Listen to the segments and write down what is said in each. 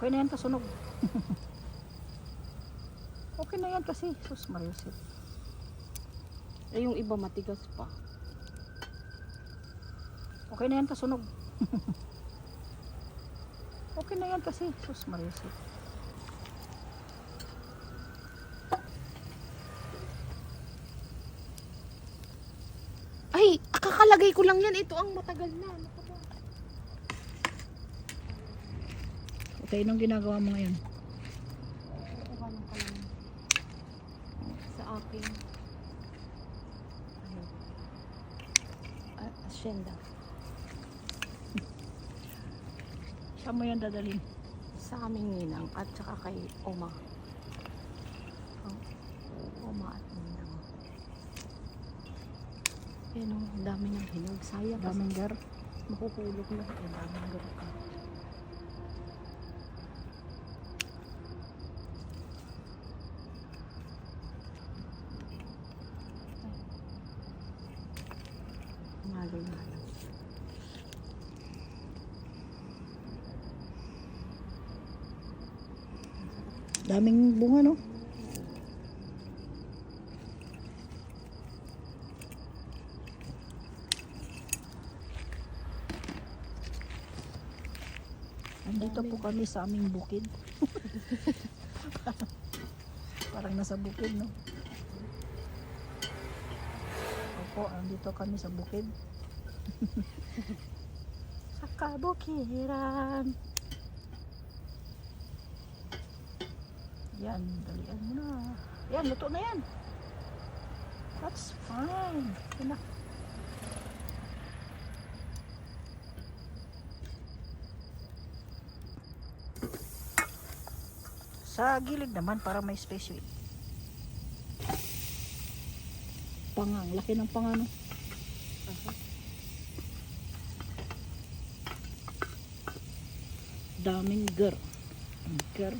Okay na yan, kasunog. okay na yan kasi. Sus, Mariusip. Eh, yung iba matigas pa. Okay na yan, kasunog. okay na yan kasi. Sus, Mariusip. Ay, kakalagay ko lang yan. Ito ang matagal na. Ano ka ba? Okay, anong ginagawa mo ngayon? Kukuha lang pala ng- sa akin. Ano? Ah, asyenda. Saan mo yan dadalhin? Sa aming ninang at saka kay Oma. Ang Oma at ninang. Yan o, ang dami ng hinog. Sayang Daming gar. makukulog na. Ang daming garka. Lang. Daming bunga, no? Andito po kami sa aming bukid. Parang nasa bukid, no? Opo, andito kami sa bukid. sa kabukiran. Yan, dalian mo na. Yan, luto na yan. That's fine. Yan. Sa gilid naman para may space yun. Pangang, laki ng pangano. Daming gar. Gar.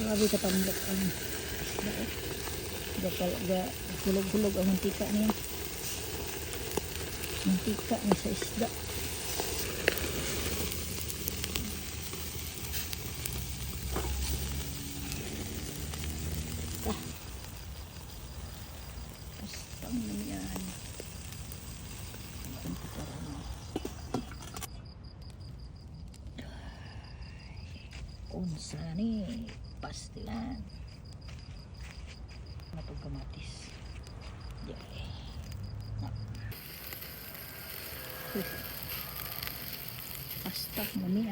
Grabe katambak ang isda eh. Gapal, ga, hulog-hulog ang mantika niya. Mantika niya sa isda. Ah. Basta. Mantika rin. unsa ni pastilan matog kamatis Diyay. na Uy. pasta mami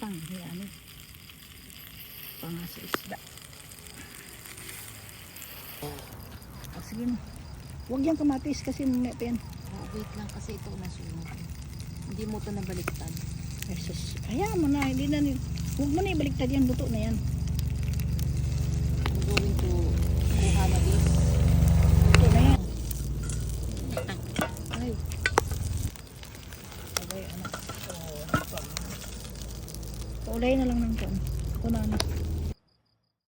ani pastang ni ani pangasa isda Ah, sige na. Huwag yung kamatis kasi may pen. Oh, wait lang kasi ito nasunog. Hindi mo to nabaliktad. Ay, sus. Hayaan mo na. Hindi na. ni- Huwag mo na ibaliktad yan. Luto na yan. I'm going to kuha na this. Luto na yan. Ay, Paulay na lang ng pan. Ako na, ano.